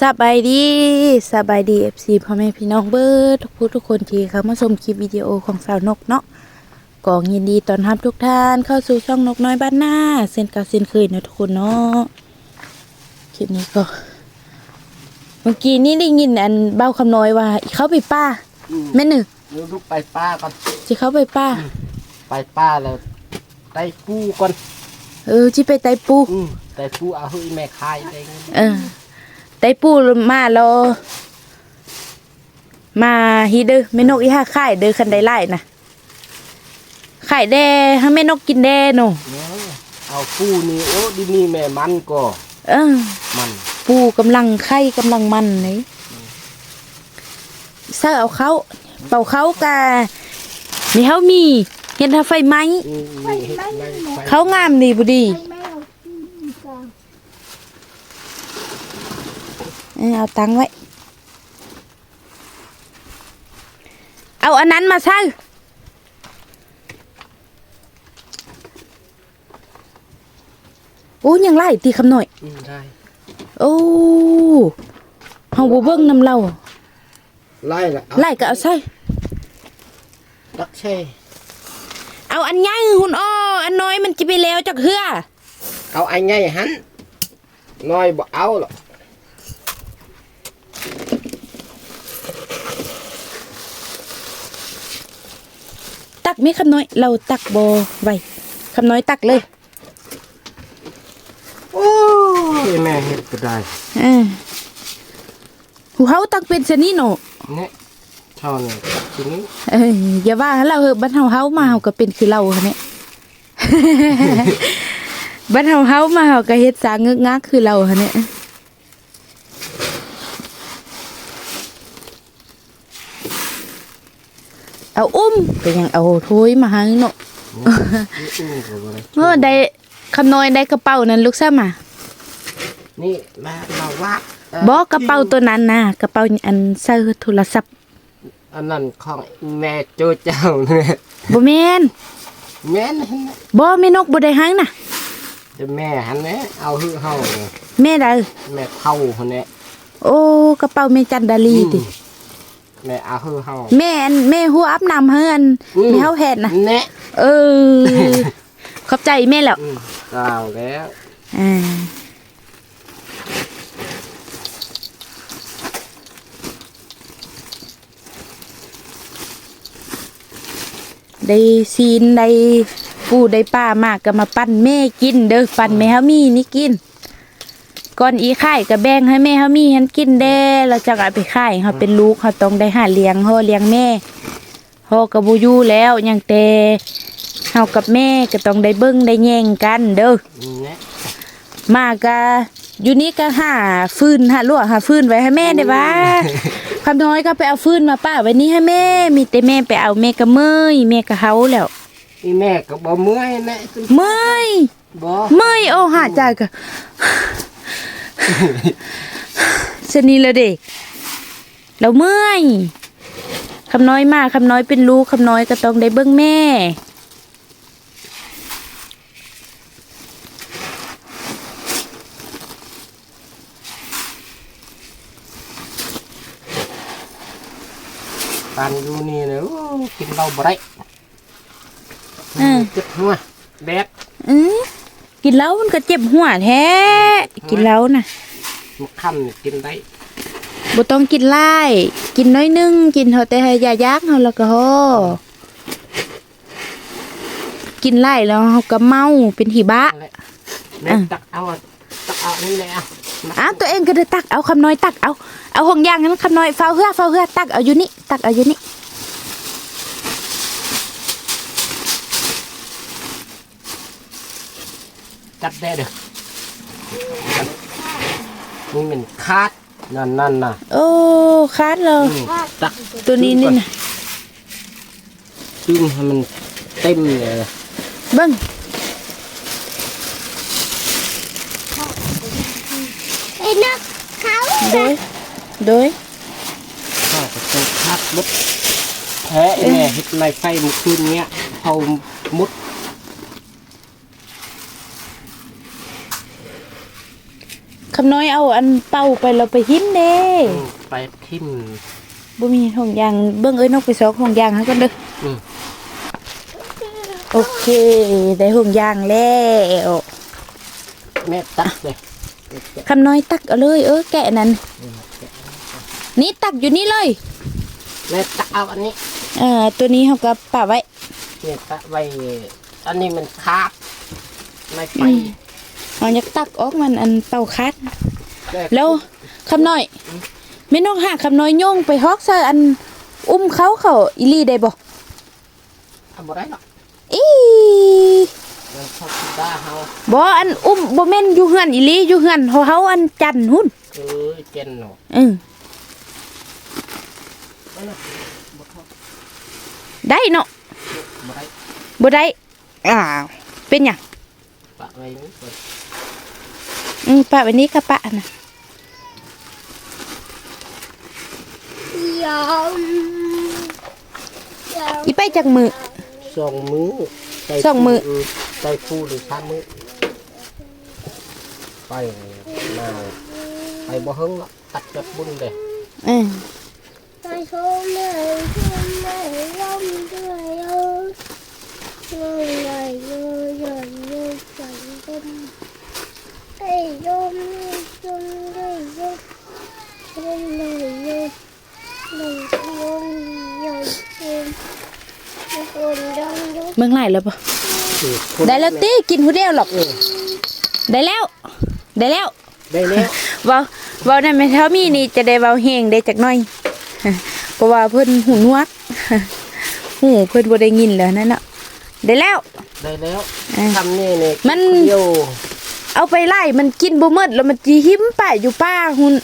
สบายดีสบายดีเอฟซีพ่อแม่พี่น้องเบิร์ทุกผู้ทุกคนที่เข้ามาชมคลิปวิดีโอของสาวนกเนาะกองยินดีต้อนรับทุกท่านเข้าสู่ช่องนกน้อยบ้านหน้าเส้นกาเส้นเคยนะทุกคนเนาะคลิปนี้ก็ เมื่อกี้นี่ได้ยินอันเบ้าคำน้อยว่าเข้าไปป้าแม่หนึ่งเดี๋ยวลูกไปป้าก่อนจะเข้าไปป้า ไปป้าแล้วได้ปูก่อนเออจิไปไตปูอืมแต่ปูเอาให้แม่คายได้เงินเออ ไตปูมาแล้วมาฮีเด้อแม่นกอีห้าข่ายเด้อคันไดไล่นะไข่แดให้แม่นกกินแดเนาะเนาะเอาปูนี่โอ้ดินี่แม่มันก็เออมันปูกำลังไข่กำลังมันนี่เสื้อเอาเขาเป่าเขากะนี่เฮามีเห็นถ้าไฟไหมอืมนี่เฮ็ดไว้ไฟเขางามดีบ่ดี เออเอาตังค์ไว้ เอาอันนั้นมาใช่โอ้ยังไล่ตีคำหน่อยอืมได้โอ้เฮาบ่เบิ่งนำเราไล่ละเอาไล่ก็เอาใส่ตักแช่เอาอันใหญ่หุ่นอ้ออันน้อยมันจะไปแล้วจักเฮือเอาไอ้ไงหันน้อยบ่เอาหรอก กไหม่คำน้อย เราตักบ่ไว้คำน้อยตักเลย โอ้ยแม่เฮ็ดก็ได้อ่าหูเฮาตักเป็นชนิดเนาะเนี่ยเท่านี้ทีนี้เอ้ยอย่าว่าเราเหอะบ้านเฮาเฮามาเฮาก็เป็นคือเราหั่นแหละบ้านเฮาเฮามาเฮาก็เฮ็ดสร้างงึกงักคือเราหั่นแหล เอาอุ้มก็ยังเอาถ้วยมาให้เนาะนี่อืมก็บ่ได้เออได้คำน้อยได้กระเป๋านั้นลูกซ้ำอะนี่มาเราว่าเอ่อบอกกระเป๋าตัวนั้นนะกระเป๋าอันใส่โทรศัพท์อันนั้นของแม่โจเจ้าเนี่ยบ่แม่นแม่นหั่นน่ะบ่แม่นกบ่ได้หังน่ะจะแม่หันแหละเอาฮือเฮาเนี่ยแม่ได้แม่เท่าคนนี้โอ้กระเป๋าแม่จันดาลีติ แม่เอาฮือเฮาแม่อันแม่หัวอาบน้ำเฮือนอืมแม่เฮาแพทย์น่ะแน่เออขอบใจแม่แล้วอืมกล่าวแล้วอ่าได้ซีนได้ปูได้ป้ามากก็มาปั้นแม่กิน เด้อปั้นแม่เฮามีนี่กิน ก่อนอีข่ายก็แบ่งให้แม่เฮามีหันกินแด้แล้วจักเอาไปข่ายเฮาเป็นลูกเฮาต้องได้หาเลี้ยงเฮาเลี้ยงแม่เฮาก็บ่อยู่แล้วยังแต่เฮากับแม่ก็ต้องได้เบิ่งได้แย่งกันเด้อแน่มากะอยู่นี่ก็หาฟืนหาลวกหาฟืนไว้ให้แม่ได้ว่าคำน้อยก็ไปเอาฟืนมาป้าไว้นี่ให้แม่ มีแต่แม่ไปเอาแม่ก็เมื่อยแม่ก็เฮาแล้วอีแม่ก็บ่เมื่อยแน่เมื่อยบ่เมื่อยโอ้หาใจก็ สนีละเด็ก เราเมื่อยคำน้อยมากคำน้อยเป็นลูกคำน้อยก็ต้องได้เบิ่งแม่ปานอยู่นี่เนอะกินเหล้าบ่ได้อืมเจ็บหัวแดดอือ กินแล้วมันก็เจ็บหัวแท้ กินแล้วนะมันค่ำนี่กินได้บ่ต้องกินไล่กินน้อยนึง กินเท่าแต่ให้ยายักเฮาแล้วก็พอกินไล่แล้วเฮาก็เมาเป็นหิบะนั่นแหละแม่อะตักเอาตักเอานี่แหละอะมาอ้าวตัวเองก็ได้ตักเอาคำน้อยตักเอาเอาห่วงยางนั้นคำน้อยเฝ้าเฮือเฝ้าเฮือตักเอาอยู่นี่ตักเอาอยู่นี่ จับได้เด้อนี่มันคาดนั่นนั่นน่ะโอ้คาดเลยอืมตักตัวนี้นี่ คำน้อยเอาอันเป่าไปเราไปหิ้มเด้อืมไปทิ่มบ่มีห่วงยางเบิ่งเอ้ยนกไปซอกห่วงยางให้กันเด้ออืมโอเค ได้ห่วงยางแล้วแม่ตักเลยคำน้อยตักเอาเลยเออแกะนั่นนี่ตักอยู่นี่เลยแม่ตักเอาอันนี้เอ่อตัวนี้เขาก็ปะไว้เนี่ยตักไว้อันนี้มันคาบไม่ไปอืม เอาอยากตักออกมันอันเป่าคัดม่แล้วคำน้อยไม่นกหาคำน้อยโยงไปฮอกใส่อันอุ้มเขาเขาอีหลีได้บ่ทำบ่ได้หรอกอีมันชอบกินได้เฮาบ่อันอุ้มบ่แม่นอยู่เฮือนอีหลีอยู่เฮือนเฮาเฮาอันจันทร์หุ่นเออเจนเนาะอือนั่นน่ะบ่เข้าได้เนาะบ่ได้บ่ได้อ้าวเป็นหยังปะไว้นี่ก่ อนอืมปะไว้นี้ค่ะปะน่ะยอมยอมอีไปจากมือสองมือใสองมือใส่คู่หรือสามมือไปมาไปบ่เฮิงหรอกตัดจับบุญเลยเออไปชมเลยชมเลยยอมด้วยเออชมเลยโยโยโยสังคม ไอ้ยอมชมเลยโยชมเลยโยหนึ่งคนโยชมทุกคนยอมโยเบิ่งหลายแล้วบ่คือคนได้แล้วติกินผู้เดียวหรอกเออได้แล้ว ได้แล้วได้แล้วเว้าเว้านั่นแม่นเท่ามีนี่จะได้เว้าแฮงได้จักหน่อยเพราะว่าเพิ่นหูนวกหูเพิ่นบ่ได้ยินแล้วนั่นน่ะได้แล้วได้แล้วเออทำนี่เนี่ยมัน เดียวเอาไปไล่มันกินบ่หมดแล้วมันสิหิ้มป่าอยู่ป้าหุ่น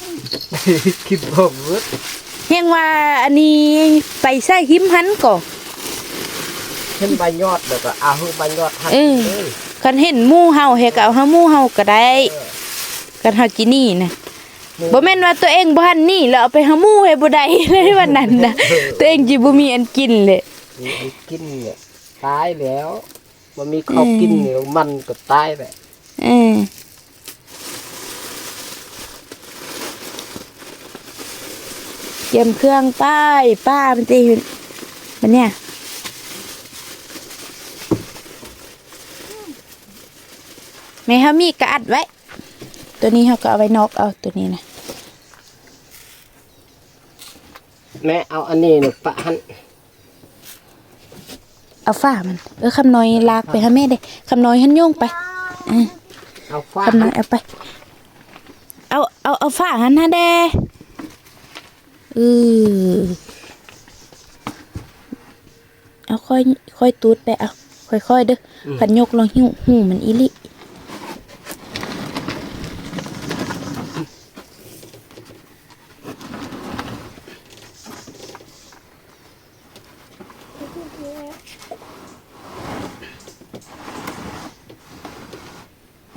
คิดบ่เบิดเฮงว่าอันนี้ไปใส่หิ้มหันก่อเห็นใบยอดแล้วก็เอาใบยอดหักเออเลยคันเห็นหมู่เฮาเฮก็เอาหาหมู่เฮาก็ได้กันเฮากินนี่นะบ่แม่นว่าตัวเองบ่ทันนี่แล้วเอาไปหาหมู่ให้บ่ได้เลยวันนั้นนะตัวเองสิบ่มีอันกินเลยมีอันกินเนี่ยตายแล้วมันมีข้าวกินเนี่ยมันก็ตายแหละ เออเตรียมเครื่องป้ายป้ามันจะอยู่มันเนี่ยแม่เฮามีกระอัดไว้ ตัวนี้เขาก็เอาไว้นอกเอาตัวนี้นะแม่เอาอันนี้เนี่ยปะหันเอาฝ้ามัน เออคำน้อยลากไปหาแม่เด้คำน้อยหันโยงไปเออเอา ฟ้าคำน้อยเอาไป เอาเอาเอาฝ้าหันนะเด้เออเอาค่อยค่อยตูดไปเอาค่อยๆเด้ออขันยกลองหิ้วหูมันอีลิ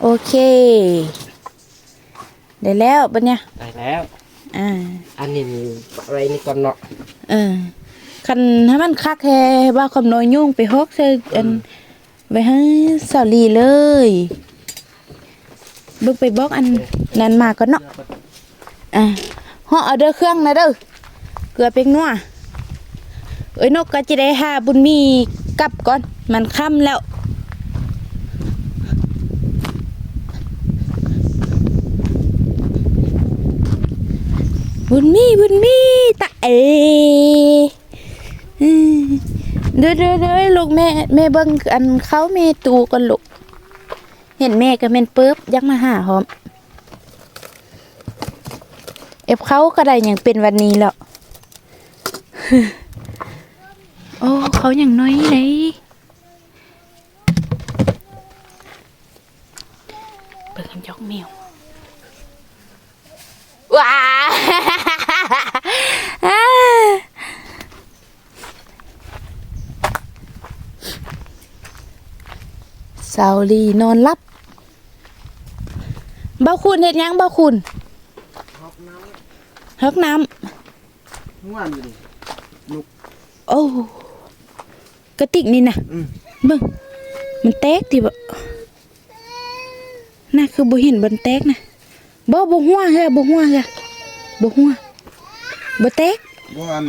โอเค ได้แล้วปะเนี่ยได้แล้ว อ่า อันนี้ปะไว้นี่ก่อนเนาะเออคันให้มันคักแค่ว่าคำน้อยยุ่งไปฮอกใส่อันไว้ให้สาลีเลยเบิ่งไปบอกอันนั้นมาก่อนเนาะอะห่อเอาเด้อเครื่องนะเด้อเกลือเป็งนัวเอ้ยนกก็จะได้หาบุญมีกลับก่อน มันค่ำแล้ว บุญมีบุญมีตะเอเด้อเด้อเด้อลูกแม่แม่เบิ่งอันเขาแม่ตูกันลูกเห็นแม่ก็แม่นปึ๊บยักมาหาหอมเอฟเขาก็ได้อย่างเป็นวันนี้แล้วโอ้เขาอย่างน้อยเลยเปิดกันยกแมวว้า สาวลีนอนรับเบ้าคุณเห็ดหยังเบ้าคุณฮักน้ำง่วนอยู่ดิโอ้กระติกนี่นะอืมเบิ่งมันแตกที่บ่น่าคือบ่เห็นบนแตกนะบ่บ่หัวเฮ้ยบ่หัวเฮ้ย บ่หัวบ่แตกบ่อัน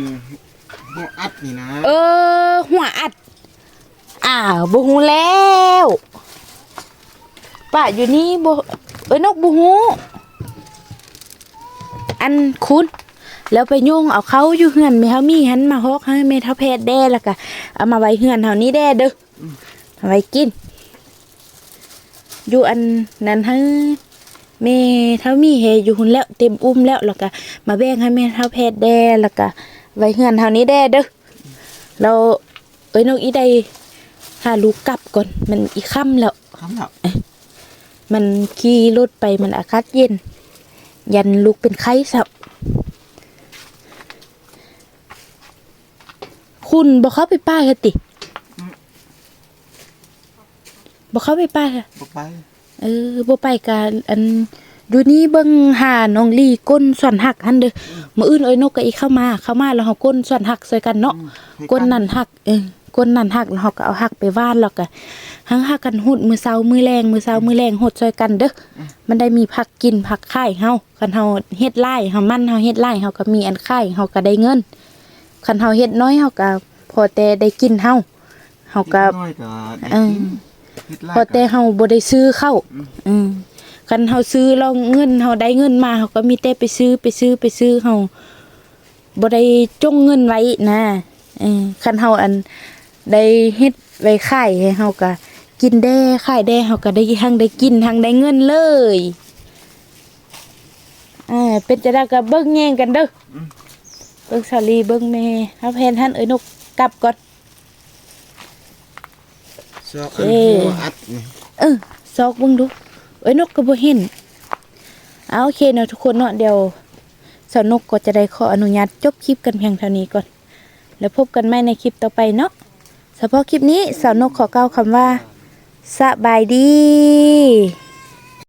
บ่อัดนี่นะ เออ หัวอัด อ้าวบ่ฮู้แล้วป้าอยู่นี่บ่เอ้ยนกบ่ฮู้อันคุณแล้วไปโยงเอาเขาอยู่เฮือนแม่เฮามีหันมาฮอกให้แม่เฒ่าแพทย์แด่แล้วก็เอามาไว้เฮือนเฮานี่แด่เด้ออเอาไว้กิน อยู่อันนั้นให้ แม่เท่ามีเฮอยู่หุ่นแล้วเต็มอุ้มแล้วแล้วก็มาแบ่งให้แม่เท่าแพทย์แด่แล้วก็ไว้เฮือนเท่านี้แด่เด้อเราเอ้ยน้องอีได้หาลูกกลับก่อนมันอีค่ำแล้วคำแล้วมันขี่รถไปมันอากาศเย็น ยันลูกเป็นไข้สับคุณบอกเข้าไปป้ากันติบอกเข้าไปป้าค่ะบ่ไป เออบ่ไปกะอันอยู่นี่เบิ่งหาน้องลี่ก้นส่วนหักหั่นเด้อมื้ออื่นเอ้ยนกก็อีกเข้ามา เข้ามาแล้วเฮาก้นส่วนหักใส่กันเนาะก้นนั่นหักเออก้นนั่นหักแล้วเฮาก็เอาหักไปว่านแล้วก็หังหักกันหุดมื้อเช้ามื้อแลงมื้อเช้ามื้อแลงหดใส่กันเด้ออมันได้มีผักกินผักขายเฮาคันเฮาเฮ็ดไร่เฮามันเฮาเฮ็ดไร่เฮาก็มีอันขายเฮาก็ได้เงินคันเฮาเฮ็ดน้อยเฮาก็พอแต่ได้กินเฮาเฮาก็น้อยก็ได้เออกิน เฮ็ดลายพอแต่เฮาบ่ได้ซื้อเข้า อืมคันเฮาซื้อแล้วเงินเฮาได้เงินมาเฮาก็มีแต่ไปซื้อไปซื้อไปซื้อเฮาบ่ได้จงเงินไว้นะเออคันเฮาอันได้เฮ็ดไว้ขายให้เฮาก็กินแด้ขายแด้เฮาก็ได้ทั้งได้กินทั้งได้เงินเลยอ่าเป็นจะได้ก็เบิ่งแย่งกันเด้ออเบิ่งสาลีเบิ่งแม่เฮาแพนท่านเอ้ยนกกลับก่อน ซอกอันเอ้ยบ่อัดนี่เออซอกเบิ่งดูเอ้ยนกก็บ่เห็นเอาโอเคเนาะทุกคนเนาะเดี๋ยวสาวนกก็จะได้ขออนุญาตจบคลิปกันเพียงเท่านี้ก่อน แล้วพบกันใหม่ในคลิปต่อไปเนาะเฉพาะคลิปนี้สาวนกขอกล่าวคำว่าสบายดี